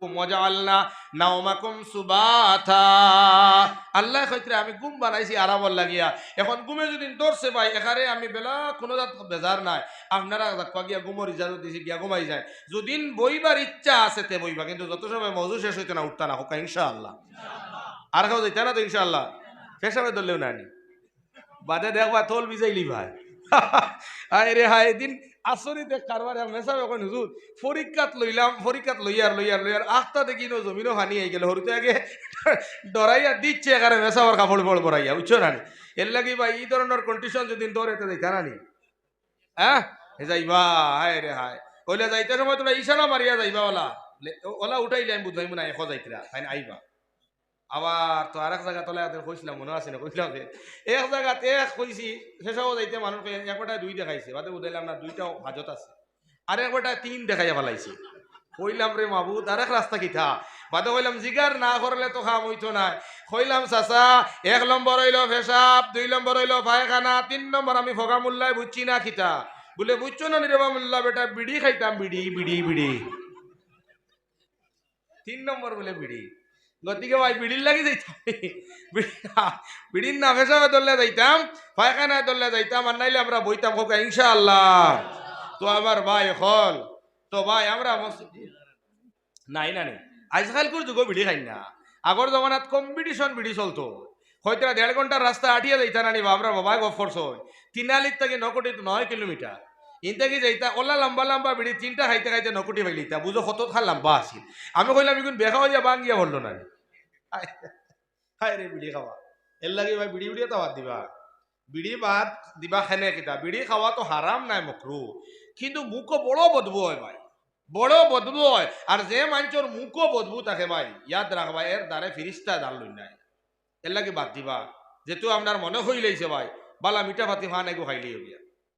আল্লাহ আমি গুম লাগিয়া। এখন গুমে যদি আমি বেলা কোনো জাত নাই। গিয়া যায়। যদিন বইবার ইচ্ছা আছে তে বইবা, কিন্তু যত সময় মজু শেষ হইতে না, উঠতা না, হোকা, ইনশাআল্লাহ। আর খাও যাইতা না তো, ইনশাআল্লাহ। ফেসাবে ধরলেও নানি বাদে দেখবা তোল বিজাইলি ভাই। রে, হায়, এদিন আসরিতে কারবার মেসাবে এখন হুজুর পরীক্ষাত লইলাম পরীক্ষাত লইয়ার লইয়ার লইয়ার আখতা দেখি নো জমিনও হানি আই গেল। হরুতে আগে ডরাইয়া দিচ্ছে এখানে মেসাবার কাপড় পড় বড়াইয়া বুঝছ না এর লাগি বা এই ধরনের কন্ডিশন যদি ধরে তো দেখা নানি হ্যাঁ এ যাইবা হায় রে হায় কইলে যাইতে সময় তোমরা ইশারা মারিয়া যাইবা, ওলা। ওলা উঠাইলে আমি বুঝাইমু না এখো যাইতরা আইবা আবার তো আরেক জায়গা তলে আদের কইছিলাম, মনে আছে না কইছিলাম যে, এক জায়গাত এক কইছি, শেষাও যাইতে মানুষ একটা দুই দেখাইছে, বাদে উঠাইলাম না, দুইটাও হাজত আছে। আর একটা তিন দেখাইয়া ফেলাইছে। কইলাম রে মাবুদ, আরেক রাস্তা কিথা বাদে কইলাম, জিগার না করলে তো খাম হইতো না কইলাম, চাচা, এক নম্বর হইল পেশাব, দুই নম্বর হইল পায়খানা, তিন নম্বর আমি ফগা মোল্লায় বুঝছি না খিতা বলে, বুঝছ না নিরবা মোল্লা বেটা, বিড়ি খাইতাম, বিড়ি বিড়ি বিড়ি। তিন নম্বর বলে, বিড়ি। গতিকে ভাই বিড়ির লাগি যাইতাম বিড়ির না পেশাবে ধরলে যাইতাম পায়খানায় ধরলে যাইতাম আর নাইলে আমরা বইতাম হোক ইনশাআল্লাহ। তো আমার ভাই হল। তো ভাই, আমরা নাই না নেই। আজকালকার যুগ বিড়ি খাই না। আগর জমানাত কম্পিটিশন বিড়ি চলতো। হয়তো দেড় ঘণ্টার রাস্তা আটিয়া যাইতা না নিবা আমরা বাবাই গফ করছ তিনালির থেকে নকটি নয় কিলোমিটার ইনতে কি যাইতা ওলা লম্বা লম্বা বিড়ি, তিনটা খাইতে খাইতে নকটি ফাইলিতা বুঝো কত খা লম্বা আছিল। আমি কইলাম, ইগুন বেখা হইয়া বাঙ্গিয়া বলল না রে। বিড়ি খাওয়া। এর লাগে ভাই বিড়ি বিড়িও তো বাদ দিবা। বিড়ি বাদ দিবা খেনে কিতা? বিড়ি খাওয়া তো হারাম নাই মকরু। কিন্তু মুখও বড় বদবু হয় ভাই। বড় বদবু হয়। আর যে মানুষের মুখও বদবু থাকে ভাই, ইয়াদ রাখবা এর দ্বারে ফিরিস্তা দাল লই নাই। এর লাগে বাদ দিবা। যেহেতু আপনার মনে হইলেইছে ভাই, বালা মিঠা ভাতি খান এগো খাইলেই হইয়া